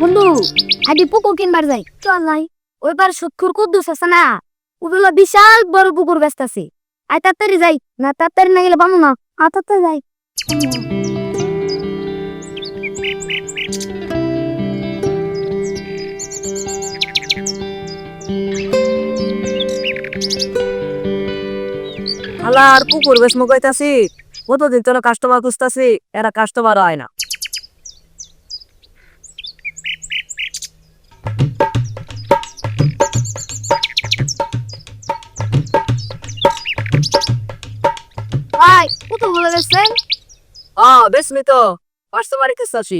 বন্ধু আদি পুকুর কিনবার যাই। চল নাই ওই পার সুৎখুর কুদ্দুস আছে না? ওগুলো বিশাল বড় পুকুর ব্যস্ত আছে। আই তাড়াতাড়ি যাই না তাড়াতাড়ি না গেলে বামু না। আ তাড়াতাড়ি যাই। হালা আর পুকুর বেশ মুখাইতাছি কতদিন তোর কাস্টমার খুঁজতাছি এরা কাস্টমার হয় না। ভাই বলে গেছেন বেশ কাস্টমারই খুঁজতাছি।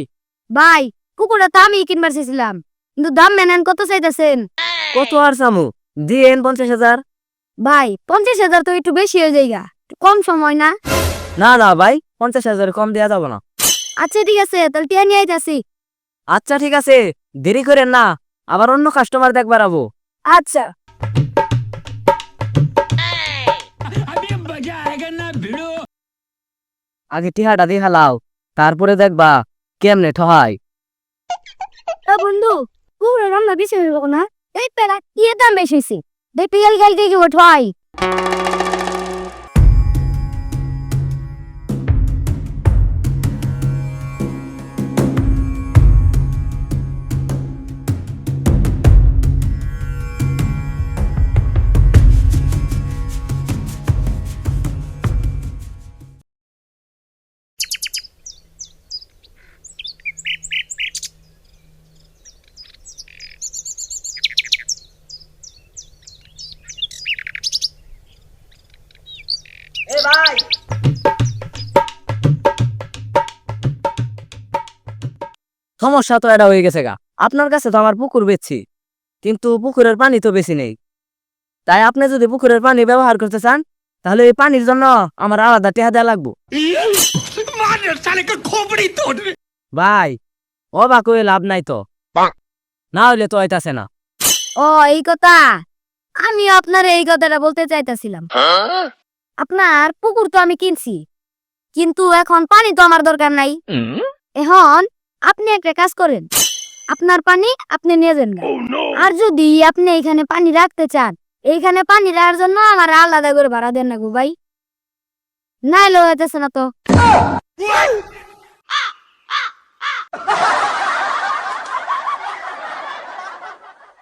ভাই কুকুরটা তো আমি কিনবার চাইছিলাম কিন্তু দাম মেনেন কত চাইতেছেন? কত আর সামু দিয়েন পঞ্চাশ হাজার। ভাই পঞ্চাশ হাজার তো একটু বেশি হয়ে যায়গা একটু কম সময় না? না না ভাই পঞ্চাশ হাজার কম দেওয়া যাবে না। আচ্ছা ঠিক আছে তাহলে টিয়া নিয়ে আইতাছি। আচ্ছা ঠিক আছে দেরি করেন না আবার অন্য কাস্টমার দেখবার আবো। আচ্ছা। আগে টিহাটা দিয়ে হালাও তারপরে দেখবা কেমনে ঠহাই এ বন্ধু কুকুরের রান্না বেশি হইব না? এই পেলা ইয়ে দাম বেশি হয়েছে দেখতে গেল গেল এ ভাই। সমস্যা তো এটা হয়ে গেছে গা। আপনার কাছে তো আমার পুকুর বেচছি কিন্তু পুকুরের পানি তো বেশি নেই। তাই আপনি যদি পুকুরের পানি ব্যবহার করতে চান তাহলে এই পানির জন্য আমার আলাদা টেহা দেওয়া লাগবো। ভাই ও বা কই লাভ নাই তো। না হইলে তো হইতাছে না। ও এই কথা। আমি আপনার এই কথাটা বলতে চাইতাছিলাম। আপনার পুকুর তো আমি কিনছি। কিন্তু এখন পানি তো আমার দরকার নাই। এখন আপনি একটা কাজ করেন। আপনার পানি আপনি নিয়ে যান গা। আর যদি আপনি এখানে পানি রাখতে চান এইখানে পানি রাখার জন্য আমার আলাদা করে ভাড়া দেন না গো ভাই। নাইলে হইতেছে না তো।